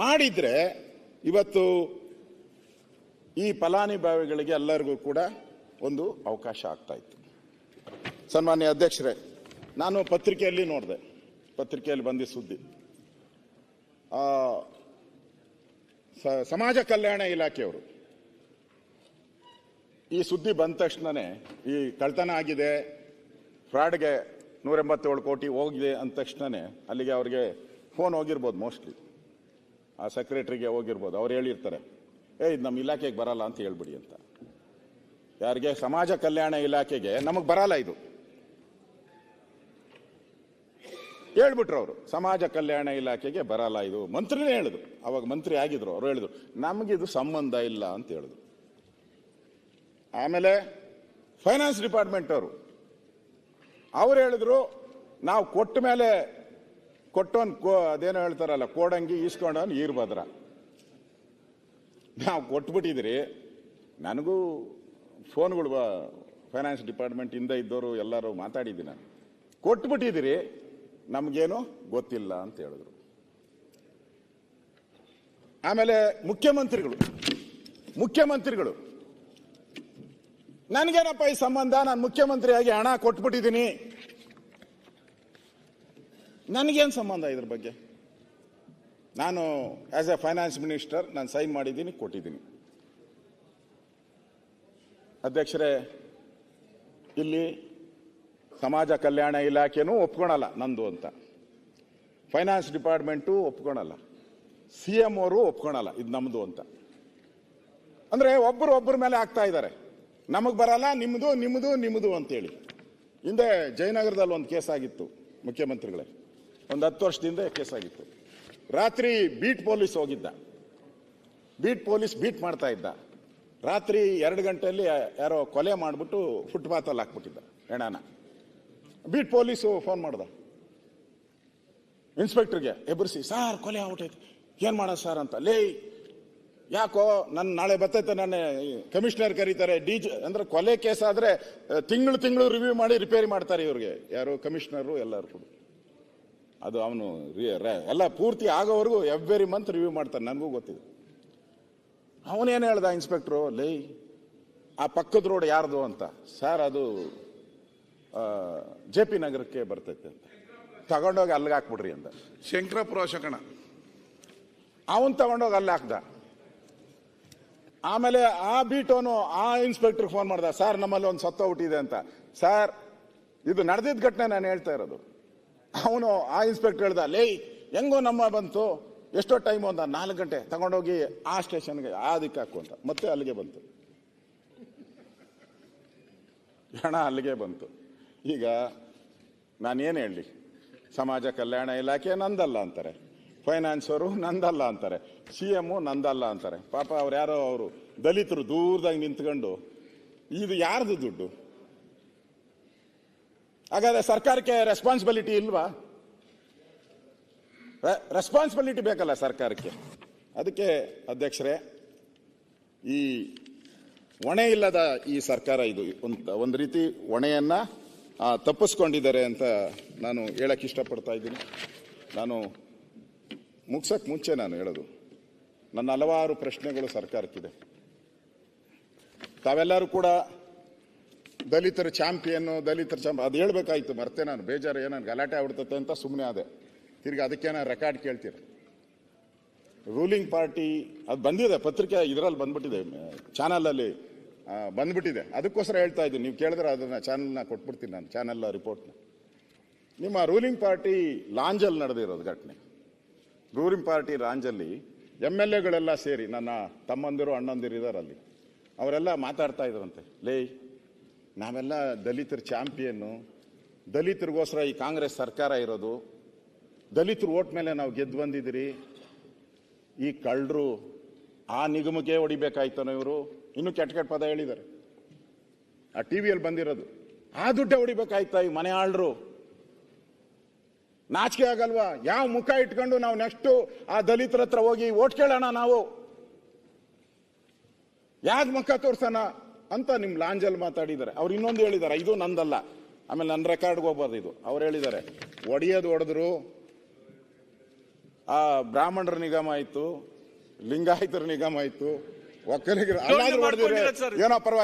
ಮಾಡಿದ್ರೆ ಇವತ್ತು ಈ ಫಲಾನುಭವಿಗಳಿಗೆ ಎಲ್ಲರಿಗೂ ಕೂಡ ಒಂದು ಅವಕಾಶ ಆಗ್ತಾ ಇತ್ತು. ಸನ್ಮಾನ್ಯ ಅಧ್ಯಕ್ಷರೇ, ನಾನು ಪತ್ರಿಕೆಯಲ್ಲಿ ನೋಡಿದೆ. ಪತ್ರಿಕೆಯಲ್ಲಿ ಬಂದಿ ಸುದ್ದಿ. ಸಮಾಜ ಕಲ್ಯಾಣ ಇಲಾಖೆಯವರು ಈ ಸುದ್ದಿ ಬಂದ ತಕ್ಷಣನೇ ಈ ಕಳ್ತನ ಆಗಿದೆ, ಫ್ರಾಡ್ಗೆ ನೂರ ಎಂಬತ್ತೇಳು ಕೋಟಿ ಹೋಗಿದೆ ಅಂದ ತಕ್ಷಣನೇ ಅಲ್ಲಿಗೆ ಅವ್ರಿಗೆ ಫೋನ್ ಹೋಗಿರ್ಬೋದು ಮೋಸ್ಟ್ಲಿ ಆ ಸೆಕ್ರೆಟರಿಗೆ ಹೋಗಿರ್ಬೋದು. ಅವ್ರು ಹೇಳಿರ್ತಾರೆ ಏ ಇದು ನಮ್ಮ ಇಲಾಖೆಗೆ ಬರಲ್ಲ ಅಂತ ಹೇಳ್ಬಿಡಿ ಅಂತ. ಯಾರಿಗೆ? ಸಮಾಜ ಕಲ್ಯಾಣ ಇಲಾಖೆಗೆ. ನಮಗೆ ಬರಲ್ಲ ಇದು. ಹೇಳ್ಬಿಟ್ರು ಅವರು, ಸಮಾಜ ಕಲ್ಯಾಣ ಇಲಾಖೆಗೆ ಬರಲ್ಲ ಇದು. ಮಂತ್ರಿನೇ ಹೇಳಿದ್ರು. ಅವಾಗ ಮಂತ್ರಿ ಆಗಿದ್ರು ಅವರು, ಹೇಳಿದ್ರು ಇದು ಸಂಬಂಧ ಇಲ್ಲ ಅಂತ ಹೇಳಿದ್ರು. ಆಮೇಲೆ ಫೈನಾನ್ಸ್ ಡಿಪಾರ್ಟ್ಮೆಂಟ್ ಅವರು, ಅವ್ರು ಹೇಳಿದ್ರು, ನಾವು ಕೊಟ್ಟ ಮೇಲೆ ಕೊಟ್ಟವನ್ ಕೋ, ಅದೇನೋ ಹೇಳ್ತಾರಲ್ಲ, ಕೋಡಂಗಿ ಈಸ್ಕೊಂಡವನ್ ಈರ್ಭದ್ರ. ನಾವು ಕೊಟ್ಬಿಟ್ಟಿದ್ರಿ. ನನಗೂ ಫೋನ್ಗಳು ಫೈನಾನ್ಸ್ ಡಿಪಾರ್ಟ್ಮೆಂಟ್ ಇಂದ ಇದ್ದವರು ಎಲ್ಲರೂ ಮಾತಾಡಿದ್ದೀನಿ ನಾನು. ಕೊಟ್ಬಿಟ್ಟಿದ್ದೀರಿ ನಮಗೇನು ಗೊತ್ತಿಲ್ಲ ಅಂತ ಹೇಳಿದ್ರು. ಆಮೇಲೆ ಮುಖ್ಯಮಂತ್ರಿಗಳು ಮುಖ್ಯಮಂತ್ರಿಗಳು, ನನಗೇನಪ್ಪ ಈ ಸಂಬಂಧ? ನಾನು ಮುಖ್ಯಮಂತ್ರಿಯಾಗಿ ಹಣ ಕೊಟ್ಬಿಟ್ಟಿದ್ದೀನಿ. ನನಗೇನು ಸಂಬಂಧ ಇದ್ರ ಬಗ್ಗೆ? ನಾನು ಆಸ್ ಎ ಫೈನಾನ್ಸ್ ಮಿನಿಸ್ಟರ್ ನಾನು ಸೈನ್ ಮಾಡಿದ್ದೀನಿ, ಕೊಟ್ಟಿದ್ದೀನಿ. ಅಧ್ಯಕ್ಷರೇ, ಇಲ್ಲಿ ಸಮಾಜ ಕಲ್ಯಾಣ ಇಲಾಖೆನೂ ಒಪ್ಕೊಳಲ್ಲ ನಂದು ಅಂತ. ಫೈನಾನ್ಸ್ ಡಿಪಾರ್ಟ್ಮೆಂಟು ಒಪ್ಕೊಳಲ್ಲ. ಸಿ ಎಂ ಅವರು ಒಪ್ಕೊಳಲ್ಲ ಇದು ನಮ್ಮದು ಅಂತ. ಅಂದರೆ ಒಬ್ಬರು ಒಬ್ಬರ ಮೇಲೆ ಆಗ್ತಾ ಇದ್ದಾರೆ ನಮಗೆ ಬರಲ್ಲ ನಿಮ್ಮದು ನಿಮ್ಮದು ನಿಮ್ಮದು ಅಂತೇಳಿ. ಹಿಂದೆ ಜಯನಗರದಲ್ಲಿ ಒಂದು ಕೇಸ್ ಆಗಿತ್ತು, ಮುಖ್ಯಮಂತ್ರಿಗಳೇ. ಒಂದು ಹತ್ತು ವರ್ಷದಿಂದ ಕೇಸ್ ಆಗಿತ್ತು. ರಾತ್ರಿ ಬೀಟ್ ಪೊಲೀಸ್ ಹೋಗಿದ್ದ. ಬೀಟ್ ಪೊಲೀಸ್ ಬೀಟ್ ಮಾಡ್ತಾ ಇದ್ದ. ರಾತ್ರಿ ಎರಡು ಗಂಟೆಯಲ್ಲಿ ಯಾರೋ ಕೊಲೆ ಮಾಡಿಬಿಟ್ಟು ಫುಟ್ಪಾತಲ್ಲಿ ಹಾಕ್ಬಿಟ್ಟಿದ್ದ ಹೆಣಾನ ಬೀಟ್ ಪೊಲೀಸು ಫೋನ್ ಮಾಡ್ದ. ಇನ್ಸ್ಪೆಕ್ಟ್ರಿಗೆ ಎಬ್ಬರಿಸಿ ಸಾರ್, ಕೊಲೆ ಆಗ್ಬಿಟ್ಟೈತೆ ಏನು ಮಾಡೋದು ಸರ್ ಅಂತ. ಲೇ, ಯಾಕೋ ನನ್ನ ನಾಳೆ ಬರ್ತೈತೆ ನನ್ನ ಕಮಿಷನರ್ ಕರೀತಾರೆ. ಡಿ ಜಿ ಅಂದ್ರೆ ಕೊಲೆ ಕೇಸ್ ಆದ್ರೆ, ತಿಂಗಳು ತಿಂಗಳು ರಿವ್ಯೂ ಮಾಡಿ ರಿಪೇರಿ ಮಾಡ್ತಾರೆ ಇವ್ರಿಗೆ. ಯಾರು? ಕಮಿಷನರು ಎಲ್ಲರೂ ಕೂಡ. ಅದು ಅವನು ಎಲ್ಲ ಪೂರ್ತಿ ಆಗೋವರೆಗೂ ಎವ್ರಿ ಮಂತ್ ರಿವ್ಯೂ ಮಾಡ್ತಾನೆ ನನಗೂ ಗೊತ್ತಿದೆ. ಅವನೇನು ಹೇಳ್ದ ಇನ್ಸ್ಪೆಕ್ಟ್ರು ಲೇ ಆ ಪಕ್ಕದ ರೋಡ್ ಯಾರ್ದು ಅಂತ. ಸರ್ ಅದು ಜೆ ಪಿ ನಗರಕ್ಕೆ ಬರ್ತೈತೆ ಅಂತ. ತಗೊಂಡೋಗಿ ಅಲ್ಲಿಗೆ ಹಾಕ್ಬಿಡ್ರಿ ಅಂತ. ಶಂಕರಪುರ ಶಕಣ. ಅವನ್ ತಗೊಂಡೋಗಿ ಅಲ್ಲಿ ಹಾಕ್ದ. ಆಮೇಲೆ ಆ ಬೀಟೋನು ಆ ಇನ್ಸ್ಪೆಕ್ಟರ್ ಫೋನ್ ಮಾಡ್ದ ಸರ್ ನಮ್ಮಲ್ಲಿ ಒಂದು ಸತ್ತೋಗ್ಬಿಟ್ಟಿದೆ ಅಂತ. ಸರ್ ಇದು ನಡೆದಿದ್ದ ಘಟನೆ ನಾನು ಹೇಳ್ತಾ ಇರೋದು. ಅವನು ಆ ಇನ್ಸ್ಪೆಕ್ಟರ್ ಹೇಳ್ದ, ಲೇ, ಹೆಂಗೋ ನಮ್ಮ ಬಂತು? ಎಷ್ಟೋ ಟೈಮ್ ಒಂದ ನಾಲ್ಕು ಗಂಟೆ, ತಗೊಂಡೋಗಿ ಆ ಸ್ಟೇಷನ್ಗೆ ಆ ದಿಕ್ಕ ಹಾಕು ಅಂತ. ಮತ್ತೆ ಅಲ್ಲಿಗೆ ಬಂತು. ಹಣ ಅಲ್ಲಿಗೆ ಬಂತು. ಈಗ ನಾನೇನು ಹೇಳಲಿ? ಸಮಾಜ ಕಲ್ಯಾಣ ಇಲಾಖೆ ನಂದಲ್ಲ ಅಂತಾರೆ. ಫೈನಾನ್ಸ್ ಅವರು ನಂದಲ್ಲ ಅಂತಾರೆ. ಸಿ ಎಮ್ಮು ನಂದಲ್ಲ ಅಂತಾರೆ. ಪಾಪ ಅವ್ರು ಯಾರೋ ಅವರು ದಲಿತರು ದೂರದಾಗ ನಿಂತ್ಕೊಂಡು, ಇದು ಯಾರ್ದು ದುಡ್ಡು? ಹಾಗಾದ್ರೆ ಸರ್ಕಾರಕ್ಕೆ ರೆಸ್ಪಾನ್ಸಿಬಿಲಿಟಿ ಇಲ್ವಾ? ರೆಸ್ಪಾನ್ಸಿಬಿಲಿಟಿ ಬೇಕಲ್ಲ ಸರ್ಕಾರಕ್ಕೆ. ಅದಕ್ಕೆ ಅಧ್ಯಕ್ಷರೇ, ಈ ಹೊಣೆ ಇಲ್ಲದ ಈ ಸರ್ಕಾರ ಇದು, ಒಂದು ಒಂದು ರೀತಿ ಹೊಣೆಯನ್ನ ತಪ್ಪಿಸ್ಕೊಂಡಿದ್ದಾರೆ ಅಂತ ನಾನು ಹೇಳಕ್ ಇಷ್ಟಪಡ್ತಾ ಇದ್ದೀನಿ. ನಾನು ಮುಗ್ಸಕ್ ಮುಂಚೆ ನಾನು ಹೇಳೋದು, ನನ್ನ ಹಲವಾರು ಪ್ರಶ್ನೆಗಳು ಸರ್ಕಾರಕ್ಕಿದೆ. ತಾವೆಲ್ಲರೂ ಕೂಡ ದಲಿತರ ಚಾಂಪಿಯನ್ನು ದಲಿತರ ಚಾಂಪ್, ಅದು ಹೇಳ್ಬೇಕಾಯ್ತು ಮರ್ತೆ ನಾನು, ಬೇಜಾರು ಏನೋ ಗಲಾಟೆ ಆಗ್ಬಿಡ್ತತೆ ಅಂತ ಸುಮ್ಮನೆ ಆದೆ. ತಿರ್ಗಿ ಅದಕ್ಕೆ ನಾನು ರೆಕಾರ್ಡ್ ಕೇಳ್ತೀರ? ರೂಲಿಂಗ್ ಪಾರ್ಟಿ ಅದು ಬಂದಿದೆ, ಪತ್ರಿಕೆ ಇದರಲ್ಲಿ ಬಂದ್ಬಿಟ್ಟಿದೆ ಚಾನಲಲ್ಲಿ ಬಂದ್ಬಿಟ್ಟಿದೆ. ಅದಕ್ಕೋಸ್ಕರ ಹೇಳ್ತಾ ಇದ್ದೀನಿ, ನೀವು ಕೇಳಿದ್ರೆ ಅದನ್ನ ಚಾನಲ್ನ ಕೊಟ್ಬಿಡ್ತೀನಿ ನಾನು ಚಾನಲ್ ರಿಪೋರ್ಟ್ನ ನಿಮ್ಮ ರೂಲಿಂಗ್ ಪಾರ್ಟಿ ಲಾಂಜಲ್ಲಿ ನಡೆದಿರೋದು ಘಟನೆ. ರೂಲಿಂಗ್ ಪಾರ್ಟಿ ಲಾಂಜಲ್ಲಿ ಎಂ ಎಲ್ ಎಗಳೆಲ್ಲ ಸೇರಿ, ನನ್ನ ತಮ್ಮಂದಿರು, ಅಣ್ಣಂದಿರು ಇದ್ದಾರೆ ಅಲ್ಲಿ. ಅವರೆಲ್ಲ ಮಾತಾಡ್ತಾ ಇದ್ರಂತೆ. ಲೇ ನಾವೆಲ್ಲ ದಲಿತರ ಚಾಂಪಿಯನ್ನು, ದಲಿತರಿಗೋಸ್ಕರ ಈ ಕಾಂಗ್ರೆಸ್ ಸರ್ಕಾರ ಇರೋದು, ದಲಿತರು ಓಟ್ ಮೇಲೆ ನಾವು ಗೆದ್ದು ಬಂದಿದ್ದೀರಿ, ಈ ಕಳ್ಳರು ಆ ನಿಗಮಕ್ಕೆ ಹೊಡಿಬೇಕಾಯ್ತಾನೋ ಇವರು? ಇನ್ನೂ ಕೆಟ್ಟ ಕೆಟ್ಟ ಪದ ಹೇಳಿದ್ದಾರೆ. ಆ ಟಿ ವಿಯಲ್ಲಿ ಬಂದಿರೋದು. ಆ ದುಡ್ಡೇ ಹೊಡಿಬೇಕಾಯ್ತಾ ಈ ಮನೆ ಆಳ್ರು ನಾಚಿಕೆ ಆಗಲ್ವಾ? ಯಾವ ಮುಖ ಇಟ್ಕೊಂಡು ನಾವು ನೆಕ್ಸ್ಟು ಆ ದಲಿತರ ಹತ್ರ ಹೋಗಿ ಓಟ್ ಕೇಳೋಣ ನಾವು? ಯಾವ್ದು ಮುಖ ತೋರ್ಸೋಣ? ಅಂತ ನಿಮ್ ಲಾಂಜಲ್ಲಿ ಮಾತಾಡಿದ್ದಾರೆ. ಅವ್ರು ಇನ್ನೊಂದು ಹೇಳಿದ್ದಾರೆ. ಇದು ನಂದಲ್ಲ. ಆಮೇಲೆ ನನ್ನ ರೆಕಾರ್ಡ್ಗೆ ಹೋಗ್ಬಾರ್ದು ಇದು. ಅವ್ರು ಹೇಳಿದ್ದಾರೆ ಒಡೆಯೋದು ಹೊಡೆದ್ರು ಆ ಬ್ರಾಹ್ಮಣರ ನಿಗಮ ಆಯ್ತು ಲಿಂಗಾಯತರ ನಿಗಮ ಆಯ್ತು ಒಕ್ಕಲಿಗರು. ಏನೋ ಪರವಾಗಿಲ್ಲ.